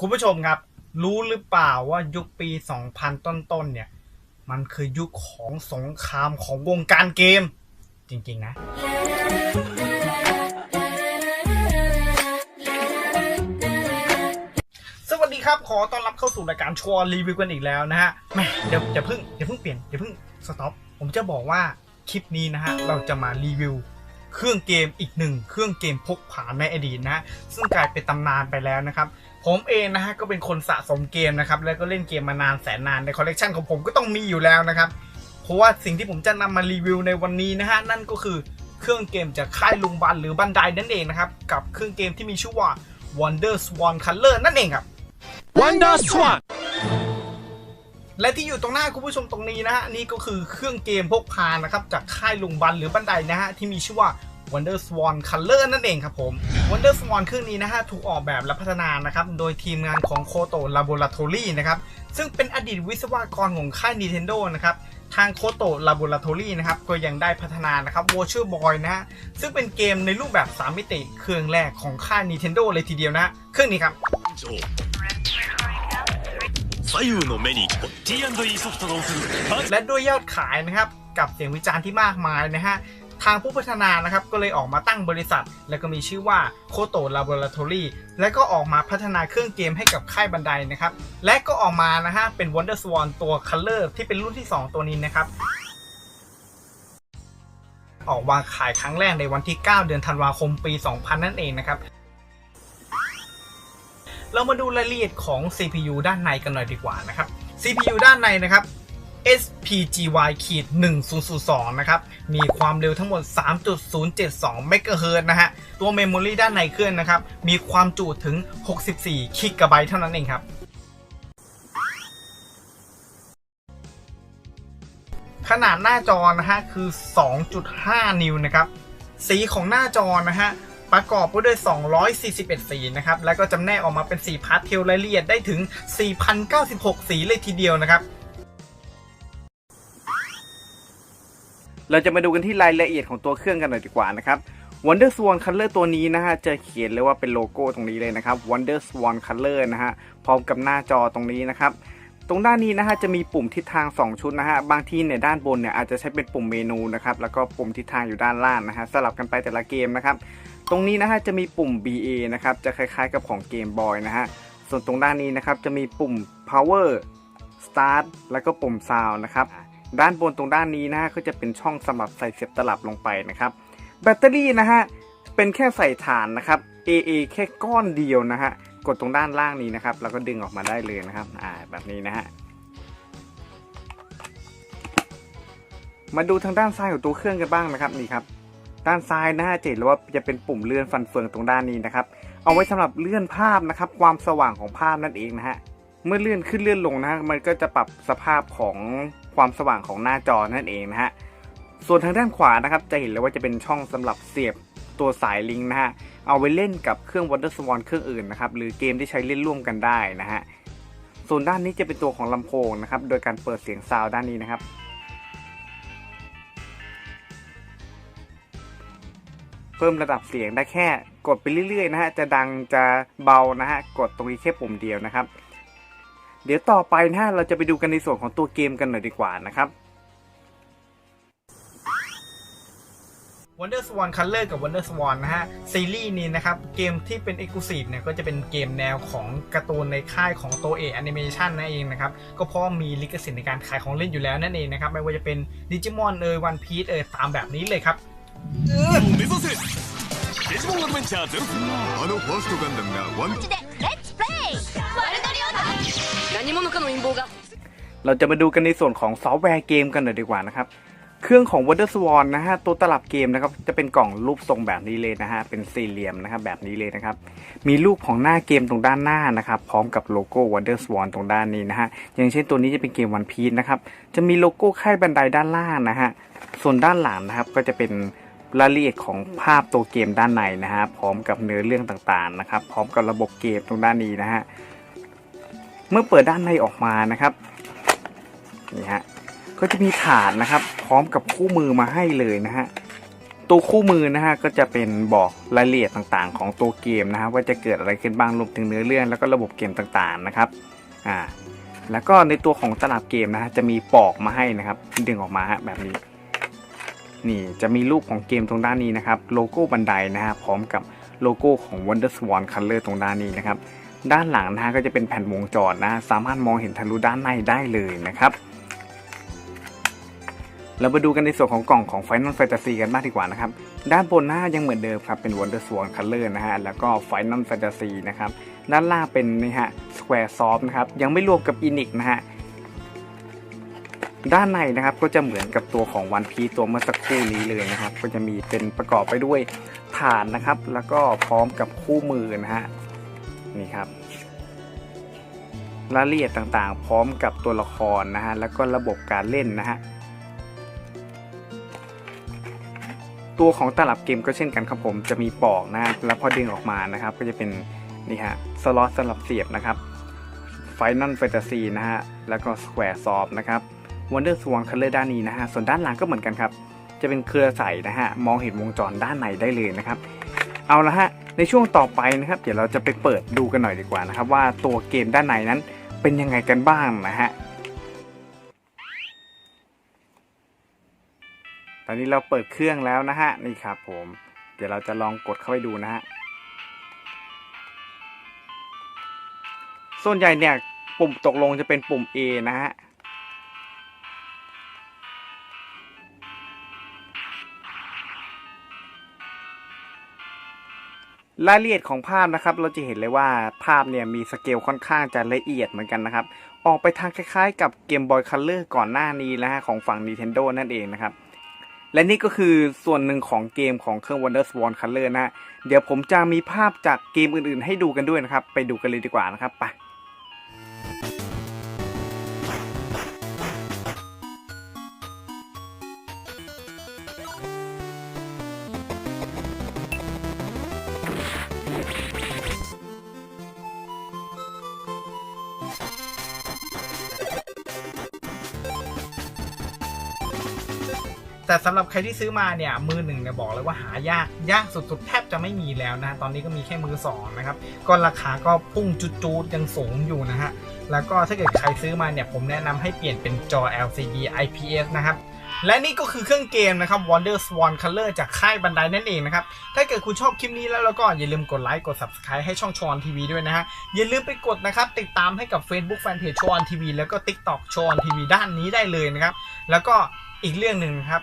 คุณผู้ชมครับ รู้หรือเปล่าว่ายุคปี 2000 ต้นๆเนี่ย มันคือยุคของสงครามของวงการเกม จริงๆนะ สวัสดีครับ ขอต้อนรับเข้าสู่รายการชัวร์รีวิวกันอีกแล้วนะฮะแหม่เดี๋ยวอย่าเพิ่งอย่าเพิ่งเปลี่ยนอย่าเพิ่งสต็อปผมจะบอกว่าคลิปนี้นะฮะ เราจะมารีวิวเครื่องเกมอีกหนึ่งเครื่องเกมพกพาในอดีตนะ ซึ่งกลายเป็นตำนานไปแล้วนะครับ ผมเองนะฮะก็เป็นคนสะสมเกมนะครับแล้วก็เล่นเกมมานานแสนนานในคอลเลกชันของผมก็ต้องมีอยู่แล้วนะครับเพราะว่าสิ่งที่ผมจะนำมารีวิวในวันนี้นะฮะนั่นก็คือเครื่องเกมจากค่ายลุงบันหรือบันไดนั่นเองนะครับกับเครื่องเกมที่มีชื่อว่า Wonder Swan Color นั่นเองครับ Wonder Swan และที่อยู่ตรงหน้าคุณผู้ชมตรงนี้นะฮะนี่ก็คือเครื่องเกมพกพานะครับจากค่ายลุงบันหรือบันไดนะฮะที่มีชื่อว่า Wonder Swan Color นั่นเองครับผม Wonder Swan เครื่องนี้นะฮะถูกออกแบบและพัฒนานะครับโดยทีมงานของโคโต Laboratory นะครับซึ่งเป็นอดีตวิศวกรของค่าย Nintendo นะครับทางโคโต Laboratory นะครับก็ยังได้พัฒนานะครับ Virtual Boy นะฮะซึ่งเป็นเกมในรูปแบบ 3 มิติเครื่องแรกของค่าย Nintendo เลยทีเดียวนะ เครื่องนี้ครับและด้วยยอดขายนะครับกับเสียงวิจารณ์ที่มากมายนะฮะ ทางผู้พัฒนานะครับก็เลยออกมาตั้งบริษัท แล้วก็มีชื่อว่า Koto Laboratory และก็ออกมาพัฒนาเครื่องเกมให้กับค่ายบันไดนะครับ และก็ออกมานะฮะเป็น Wonder Swan ตัว Color ที่เป็นรุ่นที่ 2 ตัวนี้นะครับออกวางขายครั้งแรกในวันที่ 9 เดือนธันวาคมปี 2000 นั่นเองนะครับ เรามาดูรายละเอียดของ CPU ด้านในกันหน่อยดีกว่านะครับ CPU ด้านในนะครับ SPGY ขีด1002 นะครับ มีความเร็วทั้งหมด 3.072 MHz นะฮะ ตัวเมมโมรีด้านในเครื่องนะครับ มีความจุถึง 64 กิกะไบต์เท่านั้นเองครับขนาดหน้าจอนะฮะคือ 2.5 นิ้วนะครับ สีของหน้าจอนะฮะประกอบไปด้วย 241 สีนะครับ แล้วก็จำแนกออกมาเป็นสีพาสเทลรายละเอียดได้ถึง 4,096 สีเลยทีเดียวนะครับ เราจะมาดูกันที่รายละเอียดของตัวเครื่องกันหน่อยดีกว่านะครับ Wonder Swan Color ตัวนี้นะฮะจะเขียนเลยว่าเป็นโลโก้ตรงนี้เลยนะครับ Wonder Swan Color นะฮะพร้อมกับหน้าจอตรงนี้นะครับตรงด้านนี้นะฮะจะมีปุ่มทิศทาง 2 ชุดนะฮะบางที่เนี่ยด้านบนเนี่ยอาจจะใช้เป็นปุ่มเมนูนะครับแล้วก็ปุ่มทิศทางอยู่ด้านล่างนะฮะสลับกันไปแต่ละเกมนะครับตรงนี้นะฮะจะมีปุ่ม BA นะครับจะคล้ายๆกับของเกมบอยนะฮะส่วนตรงด้านนี้นะครับจะมีปุ่ม power start แล้วก็ปุ่ม sound นะครับ ด้านบนตรงด้านนี้นะฮะก็จะเป็นช่องสำหรับใส่เสียบตลับลงไปนะครับ แบตเตอรี่นะฮะเป็นแค่ใส่ฐานนะครับ AA แค่ก้อนเดียวนะฮะกดตรงด้านล่างนี้นะครับแล้วก็ดึงออกมาได้เลยนะครับอ่าแบบนี้นะฮะมาดูทางด้านซ้ายของตัวเครื่องกันบ้างนะครับนี่ครับด้านซ้ายนะฮะจะเห็นเลยว่าจะเป็นปุ่มเลื่อนฟันเฟืองตรงด้านนี้นะครับ เอาไว้สำหรับเลื่อนภาพนะครับ ความสว่างของภาพนั่นเองนะฮะเมื่อเลื่อนขึ้นเลื่อนลงนะฮะมันก็จะปรับสภาพของ ความสว่างของหน้าจอนั่นเองนะฮะส่วนทางด้านขวานะครับจะเห็นเลยว่าจะเป็นช่องสำหรับเสียบตัวสายลิงนะฮะเอาไว้เล่นกับเครื่อง Wonder Swan เครื่องอื่นนะครับหรือเกมที่ใช้เล่นร่วมกันได้นะฮะส่วนด้านนี้จะเป็นตัวของลำโพงนะครับโดยการเปิดเสียงซาวด้านนี้นะครับเพิ่มระดับเสียงได้แค่กดไปเรื่อยๆนะฮะจะดังจะเบานะฮะกดตรงนี้แค่ปุ่มเดียวนะครับ เดี๋ยวต่อไปนะฮะเราจะไปดูกันในส่วนของตัวเกมกันหน่อยดีกว่านะครับ Wonder Swan Color กับ Wonder Swan นะฮะ ซีรีส์นี้นะครับ เกมที่เป็น Exclusive เนี่ยก็จะเป็นเกมแนวของการ์ตูนในค่ายของตัวเอแอนิเมชันนั่นเองนะครับ ก็เพราะว่ามีลิขสิทธิ์ในการขายของเล่นอยู่แล้วนั่นเองนะครับ ไม่ว่าจะเป็น Digimon เอ่ย One Piece เอ่ยตามแบบนี้เลยครับ 目指せデジモンアドベンチャーゼロあのファーストガンダムがワンでレッツプレイ เราจะมาดูกันในส่วนของซอฟต์แวร์เกมกันหน่อยดีกว่านะครับ เครื่องของ Wonder Swan นะฮะตัวตลับเกมนะครับจะเป็นกล่องรูปทรงแบบนี้เลยนะฮะเป็นสี่เหลี่ยมนะครับแบบนี้เลยนะครับ มีรูปของหน้าเกมตรงด้านหน้านะครับ พร้อมกับโลโก้ Wonder Swan ตรงด้านนี้นะฮะอย่างเช่นตัวนี้จะเป็นเกม One Piece นะครับจะมีโลโก้ค่ายบันไดด้านล่างนะฮะส่วนด้านหลังนะครับก็จะเป็นรายละเอียดของภาพตัวเกมด้านในนะฮะพร้อมกับเนื้อเรื่องต่างๆนะครับ พร้อมกับระบบเกมตรงด้านนี้นะฮะเมื่อเปิดด้านในออกมานะครับ นี่ฮะก็จะมีถาดนะครับ พร้อมกับคู่มือมาให้เลยนะฮะตัวคู่มือนะฮะก็จะเป็นบอกรายละเอียดต่างๆ ของตัวเกมนะฮะว่าจะเกิดอะไรขึ้นบ้างรวมถึงเนื้อเรื่องแล้วก็ระบบเกมต่างๆนะครับอ่าแล้วก็ในตัวของตลับเกมนะฮะจะมีปอกมาให้นะครับดึงออกมาฮะแบบนี้ นี่จะมีรูปของเกมตรงด้านนี้นะครับ โลโก้บันไดนะฮะพร้อมกับโลโก้ของ Wonder Swan Color ตรงด้านนี้นะครับ ด้านหลังนะฮะก็จะเป็นแผ่นวงจรนะสามารถมองเห็นทะลุด้านในได้เลยนะครับ เรามาดูกันในส่วนของกล่องของ Final Fantasy กันบ้างดีกว่านะครับ ด้านบนหน้ายังเหมือนเดิมครับ เป็น Wonder Swan Color นะฮะ แล้วก็ Final Fantasy นะครับ ด้านล่างเป็นนี่ฮะ Square Soft นะครับ ยังไม่รวมกับ Enix นะฮะ ด้านในนะครับก็จะเหมือนกับตัวของ One Piece ตัวเมื่อสักครู่นี้เลยนะครับ ก็จะมีเป็นประกอบไปด้วยฐานนะครับ แล้วก็พร้อมกับคู่มือนะฮะ นี่ครับรายละเอียดต่างๆ พร้อมกับตัวละครนะฮะ แล้วก็ระบบการเล่นนะฮะ ตัวของตลับเกมก็เช่นกันครับผมจะมีปอกนะแล้วพอดึงออกมานะครับ ก็จะเป็นนี่ฮะสล็อตสำหรับเสียบนะครับ Final Fantasy นะฮะแล้วก็ Square Soft นะครับ Wonder Swan Color ด้านนี้นะฮะส่วนด้านหลังก็เหมือนกันครับ จะเป็นเครือใสนะฮะมองเห็นวงจรด้านในได้เลยนะครับ เอาละฮะในช่วงต่อไปนะครับ เดี๋ยวเราจะไปเปิดดูกันหน่อยดีกว่านะครับ ว่าตัวเกมด้านในนั้นเป็นยังไงกันบ้างนะฮะ ตอนนี้เราเปิดเครื่องแล้วนะฮะนี่ครับผม เดี๋ยวเราจะลองกดเข้าไปดูนะฮะส่วนใหญ่เนี่ยปุ่มตกลงจะเป็นปุ่ม A นะฮะรายละเอียดของภาพนะครับ เราจะเห็นเลยว่าภาพเนี่ยมีสเกลค่อนข้างจะละเอียดเหมือนกันนะครับ ออกไปทางคล้ายๆ กับเกมบอยคัลเลอร์ก่อนหน้านี้นะฮะของฝั่ง Nintendo นั่นเองนะครับ และนี่ก็คือส่วนหนึ่งของเกมของเครื่อง Wonder Swan Color นะฮะเดี๋ยวผมจะมีภาพจากเกมอื่นๆ ให้ดูกันด้วยนะครับ ไปดูกันเลยดีกว่านะครับไป แต่สำหรับใครที่ซื้อมาเนี่ยมือหนึ่งเนี่ยบอกเลยว่าหายากยากสุดๆ แทบจะไม่มีแล้วนะตอนนี้ก็มีแค่มือสองนะครับก็ราคาก็พุ่งจุดๆยังสูงอยู่นะฮะแล้วก็ถ้าเกิดใครซื้อมาเนี่ยผมแนะนำให้เปลี่ยนเป็นจอ LCD IPS นะครับและนี่ก็คือเครื่องเกมนะครับ Wonder Swan Color จากค่ายบันไดนั่นเองนะครับ ถ้าเกิดคุณชอบคลิปนี้แล้วแล้วก็อย่าลืมกดไลค์กด Subscribe ให้ช่องชอนทีวีด้วยนะฮะ อย่าลืมไปกดนะครับ ติดตามให้กับ Facebook Fanpage ชอนทีวีแล้วก็ TikTok ชอนทีวีด้านนี้ได้เลยนะครับ แล้วก็อีกเรื่องหนึ่งครับ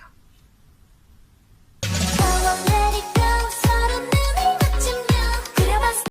รับ